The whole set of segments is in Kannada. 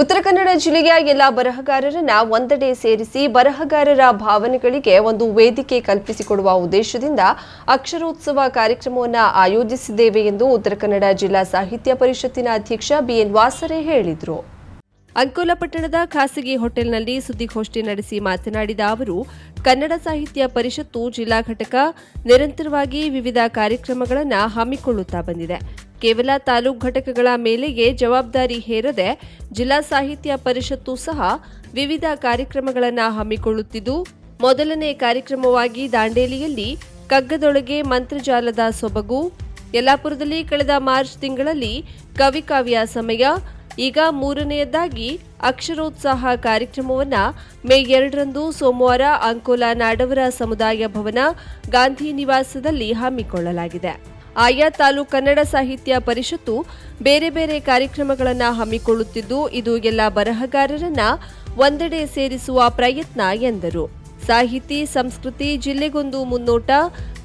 ಉತ್ತರ ಕನ್ನಡ ಜಿಲ್ಲೆಯ ಎಲ್ಲ ಬರಹಗಾರರನ್ನ ಒಂದೆಡೆ ಸೇರಿಸಿ ಬರಹಗಾರರ ಭಾವನೆಗಳಿಗೆ ಒಂದು ವೇದಿಕೆ ಕಲ್ಪಿಸಿಕೊಡುವ ಉದ್ದೇಶದಿಂದ ಅಕ್ಷರೋತ್ಸವ ಕಾರ್ಯಕ್ರಮವನ್ನು ಆಯೋಜಿಸಿದ್ದೇವೆ ಎಂದು ಉತ್ತರ ಕನ್ನಡ ಜಿಲ್ಲಾ ಸಾಹಿತ್ಯ ಪರಿಷತ್ತಿನ ಅಧ್ಯಕ್ಷ ಬಿಎನ್ ವಾಸರೆ ಹೇಳಿದರು. ಅಂಕೋಲ ಪಟ್ಟಣದ ಖಾಸಗಿ ಹೋಟೆಲ್ನಲ್ಲಿ ಸುದ್ದಿಗೋಷ್ಠಿ ನಡೆಸಿ ಮಾತನಾಡಿದ ಅವರು, ಕನ್ನಡ ಸಾಹಿತ್ಯ ಪರಿಷತ್ತು ಜಿಲ್ಲಾ ಘಟಕ ನಿರಂತರವಾಗಿ ವಿವಿಧ ಕಾರ್ಯಕ್ರಮಗಳನ್ನು ಹಮ್ಮಿಕೊಳ್ಳುತ್ತಾ ಬಂದಿದೆ. ಕೇವಲ ತಾಲೂಕು ಘಟಕಗಳ ಮೇಲೆಯೇ ಜವಾಬ್ದಾರಿ ಹೇರದೆ ಜಿಲ್ಲಾ ಸಾಹಿತ್ಯ ಪರಿಷತ್ತು ಸಹ ವಿವಿಧ ಕಾರ್ಯಕ್ರಮಗಳನ್ನು ಹಮ್ಮಿಕೊಳ್ಳುತ್ತಿದ್ದು, ಮೊದಲನೇ ಕಾರ್ಯಕ್ರಮವಾಗಿ ದಾಂಡೇಲಿಯಲ್ಲಿ ಕಗ್ಗದೊಳಗೆ ಮಂತ್ರಜಾಲದ ಸೊಬಗು, ಯಲ್ಲಾಪುರದಲ್ಲಿ ಕಳೆದ ಮಾರ್ಚ್ ತಿಂಗಳಲ್ಲಿ ಕವಿಕಾವ್ಯ ಸಮಯ, ಈಗ ಮೂರನೆಯದಾಗಿ ಅಕ್ಷರೋತ್ಸಾಹ ಕಾರ್ಯಕ್ರಮವನ್ನು ಮೇ ಎರಡರಂದು ಸೋಮವಾರ ಅಂಕೋಲಾ ನಾಡವರ ಸಮುದಾಯ ಭವನ ಗಾಂಧಿ ನಿವಾಸದಲ್ಲಿ ಹಮ್ಮಿಕೊಳ್ಳಲಾಗಿದೆ. ಆಯಾ ತಾಲೂಕು ಕನ್ನಡ ಸಾಹಿತ್ಯ ಪರಿಷತ್ತು ಬೇರೆ ಬೇರೆ ಕಾರ್ಯಕ್ರಮಗಳನ್ನು ಹಮ್ಮಿಕೊಳ್ಳುತ್ತಿದ್ದು, ಇದು ಎಲ್ಲ ಬರಹಗಾರರನ್ನ ಒಂದೆಡೆ ಸೇರಿಸುವ ಪ್ರಯತ್ನ ಎಂದರು. ಸಾಹಿತಿ, ಸಂಸ್ಕೃತಿ, ಜಿಲ್ಲೆಗೊಂದು ಮುನ್ನೋಟ,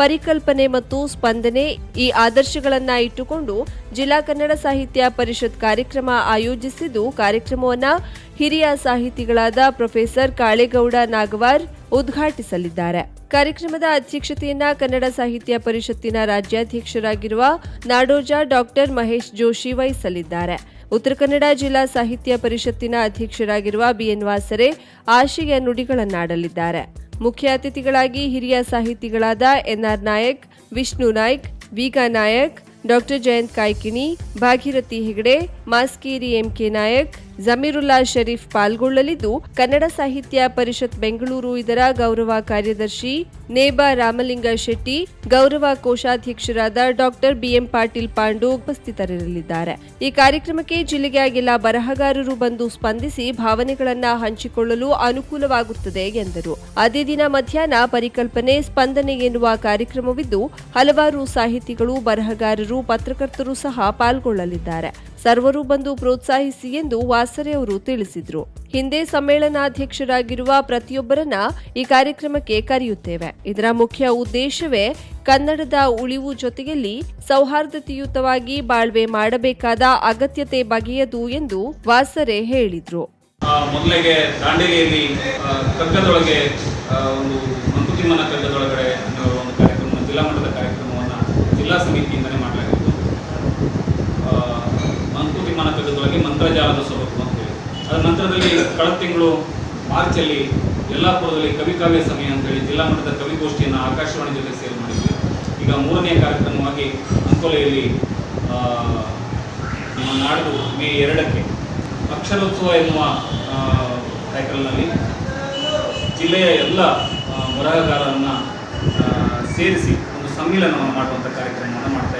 ಪರಿಕಲ್ಪನೆ ಮತ್ತು ಸ್ಪಂದನೆ ಈ ಆದರ್ಶಗಳನ್ನು ಇಟ್ಟುಕೊಂಡು ಜಿಲ್ಲಾ ಕನ್ನಡ ಸಾಹಿತ್ಯ ಪರಿಷತ್ ಕಾರ್ಯಕ್ರಮ ಆಯೋಜಿಸಿದ್ದು, ಕಾರ್ಯಕ್ರಮವನ್ನು ಹಿರಿಯ ಸಾಹಿತಿಗಳಾದ ಪ್ರೊಫೆಸರ್ ಕಾಳೇಗೌಡ ನಾಗವಾರ್ ಉದ್ಘಾಟಿಸಲಿದ್ದಾರೆ. ಕಾರ್ಯಕ್ರಮದ ಅಧ್ಯಕ್ಷತೆಯನ್ನ ಕನ್ನಡ ಸಾಹಿತ್ಯ ಪರಿಷತ್ತಿನ ರಾಜ್ಯಾಧ್ಯಕ್ಷರಾಗಿರುವ ನಾಡೋಜ ಡಾಕ್ಟರ್ ಮಹೇಶ್ ಜೋಶಿ ವಹಿಸಲಿದ್ದಾರೆ. ಉತ್ತರ ಕನ್ನಡ ಜಿಲ್ಲಾ ಸಾಹಿತ್ಯ ಪರಿಷತ್ತಿನ ಅಧ್ಯಕ್ಷರಾಗಿರುವ ಬಿಎನ್ ವಾಸರೆ ಆಶಯ ನುಡಿಗಳನ್ನಾಡಲಿದ್ದಾರೆ. ಮುಖ್ಯ ಅತಿಥಿಗಳಾಗಿ ಹಿರಿಯ ಸಾಹಿತಿಗಳಾದ N R Nayak, Vishnu Naik, ವಿಗಾ Nayak, doctor Jayant Kaikini, Bhagirathi Hegde, Maskeri MK Nayak Zameerulla Sharif ಪಾಲ್ಗೊಳ್ಳಲಿದ್ದು, ಕನ್ನಡ ಸಾಹಿತ್ಯ ಪರಿಷತ್ ಬೆಂಗಳೂರು ಇದರ ಗೌರವ ಕಾರ್ಯದರ್ಶಿ ನೇಬಾ ರಾಮಲಿಂಗ ಶೆಟ್ಟಿ, ಗೌರವ ಕೋಶಾಧ್ಯಕ್ಷರಾದ ಡಾಕ್ಟರ್ ಬಿಎಂ ಪಾಟೀಲ್ ಪಾಂಡು ಉಪಸ್ಥಿತರಿರಲಿದ್ದಾರೆ. ಈ ಕಾರ್ಯಕ್ರಮಕ್ಕೆ ಜಿಲ್ಲೆಗೆ ಎಲ್ಲ ಬರಹಗಾರರು ಬಂದು ಸ್ಪಂದಿಸಿ ಭಾವನೆಗಳನ್ನು ಹಂಚಿಕೊಳ್ಳಲು ಅನುಕೂಲವಾಗುತ್ತದೆ ಎಂದರು. ಅದೇ ದಿನ ಮಧ್ಯಾಹ್ನ ಪರಿಕಲ್ಪನೆ, ಸ್ಪಂದನೆ ಎನ್ನುವ ಕಾರ್ಯಕ್ರಮವಿದ್ದು, ಹಲವಾರು ಸಾಹಿತಿಗಳು, ಬರಹಗಾರರು, ಪತ್ರಕರ್ತರು ಸಹ ಪಾಲ್ಗೊಳ್ಳಲಿದ್ದಾರೆ. ಸರ್ವರು ಬಂದು ಪ್ರೋತ್ಸಾಹಿಸಿ ಎಂದು ವಾಸರೆ ಅವರು ತಿಳಿಸಿದರು. ಹಿಂದೆ ಸಮ್ಮೇಳನಾಧ್ಯಕ್ಷರಾಗಿರುವ ಪ್ರತಿಯೊಬ್ಬರನ್ನ ಈ ಕಾರ್ಯಕ್ರಮಕ್ಕೆ ಕರೆಯುತ್ತೇವೆ. ಇದರ ಮುಖ್ಯ ಉದ್ದೇಶವೇ ಕನ್ನಡದ ಉಳಿವು ಜೊತೆಯಲ್ಲಿ ಸೌಹಾರ್ದತೆಯುತವಾಗಿ ಬಾಳ್ವೆ ಮಾಡಬೇಕಾದ ಅಗತ್ಯತೆ ಬಗೆಯದು ಎಂದು ವಾಸರೆ ಹೇಳಿದರು. ಮೊದಲಿಗೆ ದಾಂಡೇಲಿಯಲ್ಲಿ ಕಗ್ಗದೊಳಗೆ ಒಂದು ಮಂಕುತಿಮ್ಮನ ಕಗ್ಗದೊಳಗಡೆ ಒಂದು ಕಾರ್ಯಕ್ರಮ ಜಿಲ್ಲಾ ಮಟ್ಟದ ಕಾರ್ಯಕ್ರಮವನ್ನು ಜಿಲ್ಲಾ ಸಮಿತಿಯಿಂದಲೇ ಮಾಡಲಾಗಿತ್ತು ಆ, ಮಂಕುತಿಮ್ಮನ ಕಗ್ಗದೊಳಗೆ ಮಂತ್ರಜಾಲದ ಸೊಬಗು ಅಂತ ಹೇಳಿ. ಅದರ ನಂತರದಲ್ಲಿ ಕಳೆದ ತಿಂಗಳು ಮಾರ್ಚಲ್ಲಿ ಯಲ್ಲಾಪುರದಲ್ಲಿ ಕವಿ ಕಾವ್ಯ ಸಮಯ ಅಂತೇಳಿ ಜಿಲ್ಲಾ ಮಟ್ಟದ ಕವಿಗೋಷ್ಠಿಯನ್ನು ಆಕಾಶವಾಣಿ ಜೊತೆ ಸೇಲ್ ಮಾಡಿದ್ವಿ. ಈಗ ಮೂರನೇ ಕಾರ್ಯಕ್ರಮವಾಗಿ ಅಂಕೋಲೆಯಲ್ಲಿ ನಮ್ಮ ನಾಡು ಮೇ ಎರಡಕ್ಕೆ ಅಕ್ಷರೋತ್ಸವ ಎನ್ನುವ ಟೈಟಲ್ನಲ್ಲಿ ಜಿಲ್ಲೆಯ ಎಲ್ಲ ಬರಹಗಾರರನ್ನು ಸೇರಿಸಿ ಒಂದು ಸಮ್ಮಿಲನವನ್ನು ಮಾಡುವಂಥ ಕಾರ್ಯಕ್ರಮವನ್ನು ಮಾಡ್ತಾ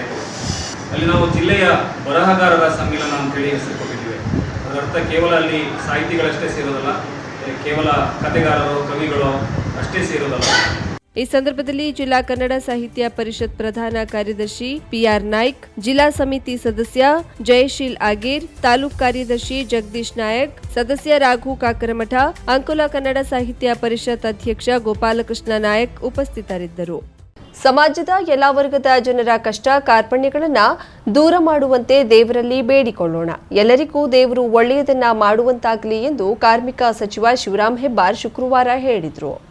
ಅಲ್ಲಿ ನಾವು ಜಿಲ್ಲೆಯ ಬರಹಗಾರರ ಸಮ್ಮಿಲನ ಅಂತೇಳಿ ಹೆಸರು ಕೊಟ್ಟಿದ್ದೇವೆ ಅದರರ್ಥ ಕೇವಲ ಅಲ್ಲಿ ಸಾಹಿತಿಗಳಷ್ಟೇ ಸೇರೋದಲ್ಲ ಕೇವಲ ಕಥೆಗಾರರು, ಕವಿಗಳು ಅಷ್ಟೇ ಸೇರೋದಲ್ಲ. ಈ ಸಂದರ್ಭದಲ್ಲಿ ಜಿಲ್ಲಾ ಕನ್ನಡ ಸಾಹಿತ್ಯ ಪರಿಷತ್ ಪ್ರಧಾನ ಕಾರ್ಯದರ್ಶಿ ಪಿಆರ್ ನಾಯ್ಕ್, ಜಿಲ್ಲಾ ಸಮಿತಿ ಸದಸ್ಯ ಜಯಶೀಲ್ ಆಗೀರ್, ತಾಲೂಕ್ ಕಾರ್ಯದರ್ಶಿ ಜಗದೀಶ್ ನಾಯಕ್, ಸದಸ್ಯ ರಾಘು ಕಾಕರಮಠ, ಅಂಕುಲ ಕನ್ನಡ ಸಾಹಿತ್ಯ ಪರಿಷತ್ ಅಧ್ಯಕ್ಷ ಗೋಪಾಲಕೃಷ್ಣ ನಾಯಕ್ ಉಪಸ್ಥಿತರಿದ್ದರು. ಸಮಾಜದ ಎಲ್ಲ ವರ್ಗದ ಜನರ ಕಷ್ಟ, ಕಾರ್ಪಣ್ಯಗಳನ್ನು ದೂರ ಮಾಡುವಂತೆ ದೇವರಲ್ಲಿ ಬೇಡಿಕೊಳ್ಳೋಣ. ಎಲ್ಲರಿಗೂ ದೇವರು ಒಳ್ಳೆಯದನ್ನ ಮಾಡುವಂತಾಗಲಿ ಎಂದು ಕಾರ್ಮಿಕ ಸಚಿವ ಶಿವರಾಮ್ ಹೆಬ್ಬಾರ್ ಶುಕ್ರವಾರ ಹೇಳಿದರು.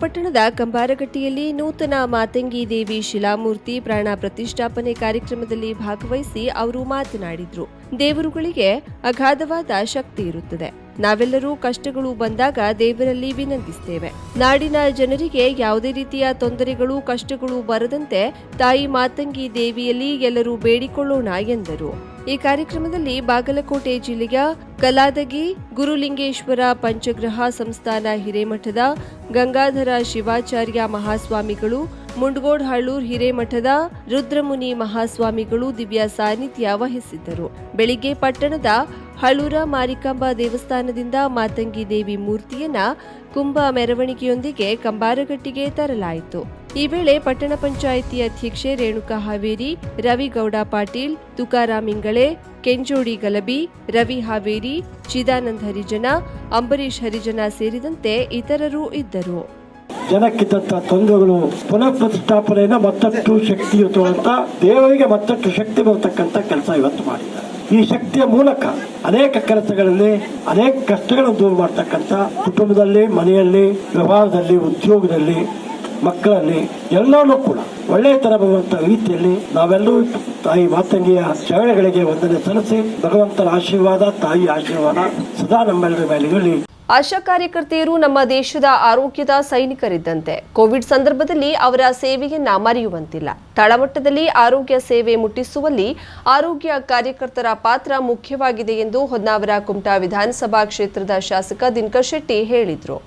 ಪಟ್ಟಣದ ಕಂಬಾರಗಟ್ಟಿಯಲ್ಲಿ ನೂತನ ಮಾತಂಗಿ ದೇವಿ ಶಿಲಾಮೂರ್ತಿ ಪ್ರಾಣ ಪ್ರತಿಷ್ಠಾಪನೆ ಕಾರ್ಯಕ್ರಮದಲ್ಲಿ ಭಾಗವಹಿಸಿ ಅವರು ಮಾತನಾಡಿದರು. ದೇವರುಗಳಿಗೆ ಅಗಾಧವಾದ ಶಕ್ತಿ ಇರುತ್ತದೆ. ನಾವೆಲ್ಲರೂ ಕಷ್ಟಗಳು ಬಂದಾಗ ದೇವರಲ್ಲಿ ವಿನಂತಿಸ್ತೇವೆ. ನಾಡಿನ ಜನರಿಗೆ ಯಾವುದೇ ರೀತಿಯ ತೊಂದರೆಗಳು, ಕಷ್ಟಗಳು ಬರದಂತೆ ತಾಯಿ ಮಾತಂಗಿ ದೇವಿಯಲ್ಲಿ ಎಲ್ಲರೂ ಬೇಡಿಕೊಳ್ಳೋಣ ಎಂದರು. ಈ ಕಾರ್ಯಕ್ರಮದಲ್ಲಿ ಬಾಗಲಕೋಟೆ ಜಿಲ್ಲೆಯ ಕಲಾದಗಿ, ಗುರುಲಿಂಗೇಶ್ವರ ಪಂಚಗ್ರಹ ಸಂಸ್ಥಾನ ಹಿರೇಮಠದ ಗಂಗಾಧರ ಶಿವಾಚಾರ್ಯ ಮಹಾಸ್ವಾಮಿಗಳು ಮುಂಡಗೋಡ್ ಹಳ್ಳೂರ್ ಹಿರೇಮಠದ ರುದ್ರಮುನಿ ಮಹಾಸ್ವಾಮಿಗಳು ದಿವ್ಯ ಸಾನ್ನಿಧ್ಯ ವಹಿಸಿದ್ದರು. ಬೆಳಿಗ್ಗೆ ಪಟ್ಟಣದ ಹಳೂರ ಮಾರಿಕಾಂಬಾ ದೇವಸ್ಥಾನದಿಂದ ಮಾತಂಗಿ ದೇವಿ ಮೂರ್ತಿಯನ್ನ ಕುಂಭ ಮೆರವಣಿಗೆಯೊಂದಿಗೆ ಕಂಬಾರಗಟ್ಟಿಗೆ ತರಲಾಯಿತು. ಈ ವೇಳೆ ಪಟ್ಟಣ ಪಂಚಾಯಿತಿ ಅಧ್ಯಕ್ಷೆ ರೇಣುಕಾ ಹಾವೇರಿ, ರವಿಗೌಡ ಪಾಟೀಲ್ ತುಕಾರಾಮ್ ಇಂಗಳೆ, ಕೆಂಜೋಡಿ ಗಲಬಿ ರವಿ ಹಾವೇರಿ, ಚಿದಾನಂದ್ ಹರಿಜನ ಅಂಬರೀಶ್ ಹರಿಜನ ಸೇರಿದಂತೆ ಇತರರು ಇದ್ದರು. ಜನಕ್ಕಿದ್ದಂಥ ತೊಂದರೆಗಳು ಪುನಃ ಪ್ರತಿಷ್ಠಾಪನೆಯನ್ನ ಮತ್ತಷ್ಟು ಶಕ್ತಿಯುತವಂತ ದೇವರಿಗೆ ಮತ್ತಷ್ಟು ಶಕ್ತಿ ಬರತಕ್ಕಂಥ ಕೆಲಸ ಇವತ್ತು ಮಾಡಿದ್ದಾರೆ. ಈ ಶಕ್ತಿಯ ಮೂಲಕ ಅನೇಕ ಕೆಲಸಗಳಲ್ಲಿ ಅನೇಕ ಕಷ್ಟಗಳನ್ನು ದೂರ ಮಾಡ್ತಕ್ಕಂಥ ಕುಟುಂಬದಲ್ಲಿ, ಮನೆಯಲ್ಲಿ, ವ್ಯವಹಾರದಲ್ಲಿ, ಉದ್ಯೋಗದಲ್ಲಿ, ಮಕ್ಕಳಲ್ಲಿ ಎಲ್ಲರೂ ಕೂಡ ಒಳ್ಳೆಯ ತರ ಬರುವಂತಹ ರೀತಿಯಲ್ಲಿ ನಾವೆಲ್ಲರೂ ತಾಯಿ ಮಾತಂಗಿಯ ಚರಣಗಳಿಗೆ ವಂದನೆ ಸಲ್ಲಿಸಿ ಭಗವಂತನ ಆಶೀರ್ವಾದ ತಾಯಿ ಆಶೀರ್ವಾದ ಸದಾ ನಮ್ಮೆಲ್ಲರ ಮೇಲೆ ಇರಲಿ ಆಶಾ ಕಾರ್ಯಕರ್ತೆಯರು ನಮ್ಮ ದೇಶದ ಆರೋಗ್ಯದ ಸೈನಿಕರಿದ್ದಂತೆ. ಕೋವಿಡ್ ಸಂದರ್ಭದಲ್ಲಿ ಅವರ ಸೇವೆಯನ್ನ ಮರೆಯುವಂತಿಲ್ಲ. ತಳಮಟ್ಟದಲ್ಲಿ ಆರೋಗ್ಯ ಸೇವೆ ಮುಟ್ಟಿಸುವಲ್ಲಿ ಆರೋಗ್ಯ ಕಾರ್ಯಕರ್ತರ ಪಾತ್ರ ಮುಖ್ಯವಾಗಿದೆ ಎಂದು ಹೊನ್ನಾವರ ಕುಮಟಾ ವಿಧಾನಸಭಾ ಕ್ಷೇತ್ರದ ಶಾಸಕ ದಿನಕರ್ ಶೆಟ್ಟಿ ಹೇಳಿದರು.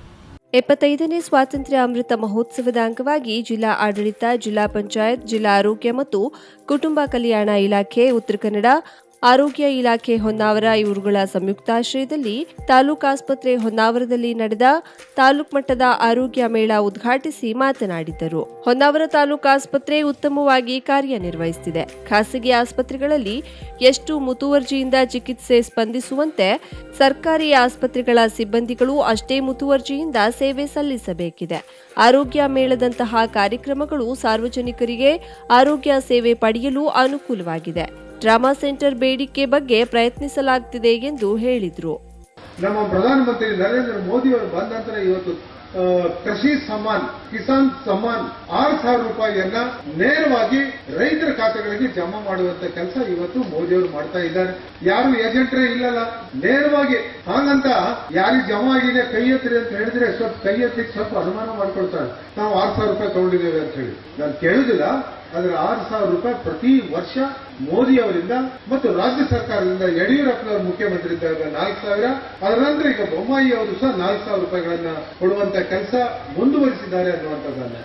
ಎಪ್ಪತ್ತೈದನೇ ಸ್ವಾತಂತ್ರ್ಯ ಅಮೃತ ಮಹೋತ್ಸವದ ಅಂಗವಾಗಿ ಜಿಲ್ಲಾ ಆಡಳಿತ, ಜಿಲ್ಲಾ ಪಂಚಾಯತ್, ಜಿಲ್ಲಾ ಆರೋಗ್ಯ ಮತ್ತು ಕುಟುಂಬ ಕಲ್ಯಾಣ ಇಲಾಖೆ, ಉತ್ತರ ಕನ್ನಡ ಆರೋಗ್ಯ ಇಲಾಖೆ ಹೊನ್ನಾವರ, ಇವರುಗಳ ಸಂಯುಕ್ತಾಶ್ರಯದಲ್ಲಿ ತಾಲೂಕು ಆಸ್ಪತ್ರೆ ಹೊನ್ನಾವರದಲ್ಲಿ ನಡೆದ ತಾಲೂಕು ಮಟ್ಟದ ಆರೋಗ್ಯ ಮೇಳ ಉದ್ಘಾಟಿಸಿ ಮಾತನಾಡಿದರು. ಹೊನ್ನಾವರ ತಾಲೂಕು ಆಸ್ಪತ್ರೆ ಉತ್ತಮವಾಗಿ ಕಾರ್ಯನಿರ್ವಹಿಸುತ್ತಿದೆ. ಖಾಸಗಿ ಆಸ್ಪತ್ರೆಗಳಲ್ಲಿ ಎಷ್ಟು ಮುತುವರ್ಜಿಯಿಂದ ಚಿಕಿತ್ಸೆ ಸ್ಪಂದಿಸುವಂತೆ ಸರ್ಕಾರಿ ಆಸ್ಪತ್ರೆಗಳ ಸಿಬ್ಬಂದಿಗಳು ಅಷ್ಟೇ ಮುತುವರ್ಜಿಯಿಂದ ಸೇವೆ ಸಲ್ಲಿಸಬೇಕಿದೆ. ಆರೋಗ್ಯ ಮೇಳದಂತಹ ಕಾರ್ಯಕ್ರಮಗಳು ಸಾರ್ವಜನಿಕರಿಗೆ ಆರೋಗ್ಯ ಸೇವೆ ಪಡೆಯಲು ಅನುಕೂಲವಾಗಿದೆ. ಟ್ರಾಮಾ ಸೆಂಟರ್ ಬೇಡಿಕೆ ಬಗ್ಗೆ ಪ್ರಯತ್ನಿಸಲಾಗುತ್ತಿದೆ ಎಂದು ಹೇಳಿದರು. ನಮ್ಮ ಪ್ರಧಾನಮಂತ್ರಿ ನರೇಂದ್ರ ಮೋದಿ ಅವರು ಬಂದ ನಂತರ ಇವತ್ತು ಕೃಷಿ ಸಮ್ಮಾನ್, ಕಿಸಾನ್ ಸಮ್ಮಾನ್ ಆರು ಸಾವಿರ ರೂಪಾಯಿಯನ್ನ ನೇರವಾಗಿ ರೈತರ ಖಾತೆಗಳಿಗೆ ಜಮಾ ಮಾಡುವಂತ ಕೆಲಸ ಇವತ್ತು ಮೋದಿ ಅವರು ಮಾಡ್ತಾ ಇದ್ದಾರೆ. ಯಾರು ಏಜೆಂಟ್ರೇ ಇಲ್ಲಲ್ಲ. ನೇರವಾಗಿ ಹಾಗಂತ ಯಾರಿಗೆ ಜಮಾ ಆಗಿದೆ, ಕೈ ಎತ್ತರಿ ಅಂತ ಹೇಳಿದ್ರೆ ಸ್ವಲ್ಪ ಕೈ ಎತ್ತಿಗೆ ಸ್ವಲ್ಪ ಅನುಮಾನ ಮಾಡ್ಕೊಳ್ತಾರೆ. ನಾವು ಆರು ಸಾವಿರ ರೂಪಾಯಿ ತಗೊಂಡಿದ್ದೇವೆ ಅಂತ ಹೇಳಿ. ನಾನು ಕೇಳುದಿಲ್ಲ. ಆದ್ರೆ ಆರು ಸಾವಿರ ರೂಪಾಯಿ ಪ್ರತಿ ವರ್ಷ ಮೋದಿ ಅವರಿಂದ ಮತ್ತು ರಾಜ್ಯ ಸರ್ಕಾರದಿಂದ ಯಡಿಯೂರಪ್ಪನವರು ಮುಖ್ಯಮಂತ್ರಿ ಇದ್ದಾಗ ನಾಲ್ಕು ಸಾವಿರ. ಅದರ ನಂತರ ಈಗ ಬೊಮ್ಮಾಯಿ ಅವರು ಸಹ ನಾಲ್ಕು ಸಾವಿರ ರೂಪಾಯಿಗಳನ್ನ ಕೊಡುವಂತ ಕೆಲಸ ಮುಂದುವರಿಸಿದ್ದಾರೆ ಅನ್ನುವಂಥದ್ದನ್ನ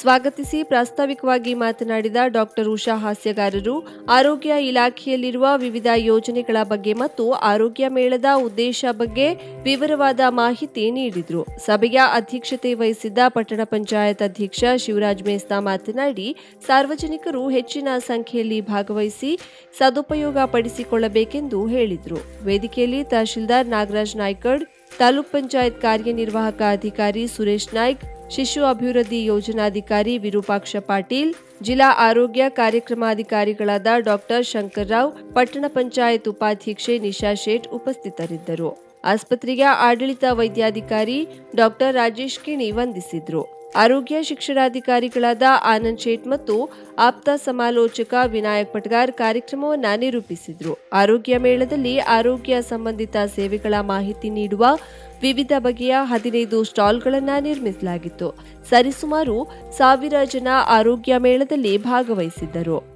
ಸ್ವಾಗತಿಸಿ. ಪ್ರಾಸ್ತಾವಿಕವಾಗಿ ಮಾತನಾಡಿದ ಡಾಕ್ಟರ್ ಉಷಾ ಹಾಸ್ಯಗಾರರು, ಆರೋಗ್ಯ ಇಲಾಖೆಯಲ್ಲಿರುವ ವಿವಿಧ ಯೋಜನೆಗಳ ಬಗ್ಗೆ ಮತ್ತು ಆರೋಗ್ಯ ಮೇಳದ ಉದ್ದೇಶ ಬಗ್ಗೆ ವಿವರವಾದ ಮಾಹಿತಿ ನೀಡಿದರು. ಸಭೆಯ ಅಧ್ಯಕ್ಷತೆ ವಹಿಸಿದ್ದ ಪಟ್ಟಣ ಪಂಚಾಯತ್ ಅಧ್ಯಕ್ಷ ಶಿವರಾಜ್ ಮೇಸ್ತಾ ಮಾತನಾಡಿ, ಸಾರ್ವಜನಿಕರು ಹೆಚ್ಚಿನ ಸಂಖ್ಯೆಯಲ್ಲಿ ಭಾಗವಹಿಸಿ ಸದುಪಯೋಗ ಪಡಿಸಿಕೊಳ್ಳಬೇಕೆಂದು ಹೇಳಿದರು. ವೇದಿಕೆಯಲ್ಲಿ ತಹಶೀಲ್ದಾರ್ ನಾಗರಾಜ್ ನಾಯ್ಕಡ್, ತಾಲೂಕ್ ಪಂಚಾಯತ್ ಕಾರ್ಯನಿರ್ವಾಹಕ ಅಧಿಕಾರಿ ಸುರೇಶ್ ನಾಯ್ಕ್ ಶಿಶು ಅಭಿವೃದ್ಧಿ ಯೋಜನಾಧಿಕಾರಿ ವಿರೂಪಾಕ್ಷ ಪಾಟೀಲ್, ಜಿಲ್ಲಾ ಆರೋಗ್ಯ ಕಾರ್ಯಕ್ರಮಾಧಿಕಾರಿಗಳಾದ ಡಾಕ್ಟರ್ ಶಂಕರ್ರಾವ್, ಪಟ್ಟಣ ಪಂಚಾಯತ್ ಉಪಾಧ್ಯಕ್ಷೆ ನಿಶಾ ಶೇಟ್ ಉಪಸ್ಥಿತರಿದ್ದರು. ಆಸ್ಪತ್ರೆಯ ಆಡಳಿತ ವೈದ್ಯಾಧಿಕಾರಿ ಡಾಕ್ಟರ್ ರಾಜೇಶ್ ಕಿಣಿ ವಂದಿಸಿದ್ರು. ಆರೋಗ್ಯ ಶಿಕ್ಷಣಾಧಿಕಾರಿಗಳಾದ ಆನಂದ್ ಶೇಟ್ ಮತ್ತು ಆಪ್ತ ಸಮಾಲೋಚಕ ವಿನಾಯಕ್ ಪಟ್ಗಾರ್ ಕಾರ್ಯಕ್ರಮವನ್ನು ನಿರೂಪಿಸಿದರು. ಆರೋಗ್ಯ ಮೇಳದಲ್ಲಿ ಆರೋಗ್ಯ ಸಂಬಂಧಿತ ಸೇವೆಗಳ ಮಾಹಿತಿ ನೀಡುವ ವಿವಿಧ ಬಗೆಯ ಹದಿನೈದು ಸ್ಟಾಲ್ಗಳನ್ನು ನಿರ್ಮಿಸಲಾಗಿತ್ತು. ಸರಿಸುಮಾರು ಸಾವಿರ ಜನ ಆರೋಗ್ಯ ಮೇಳದಲ್ಲಿ ಭಾಗವಹಿಸಿದ್ದರು.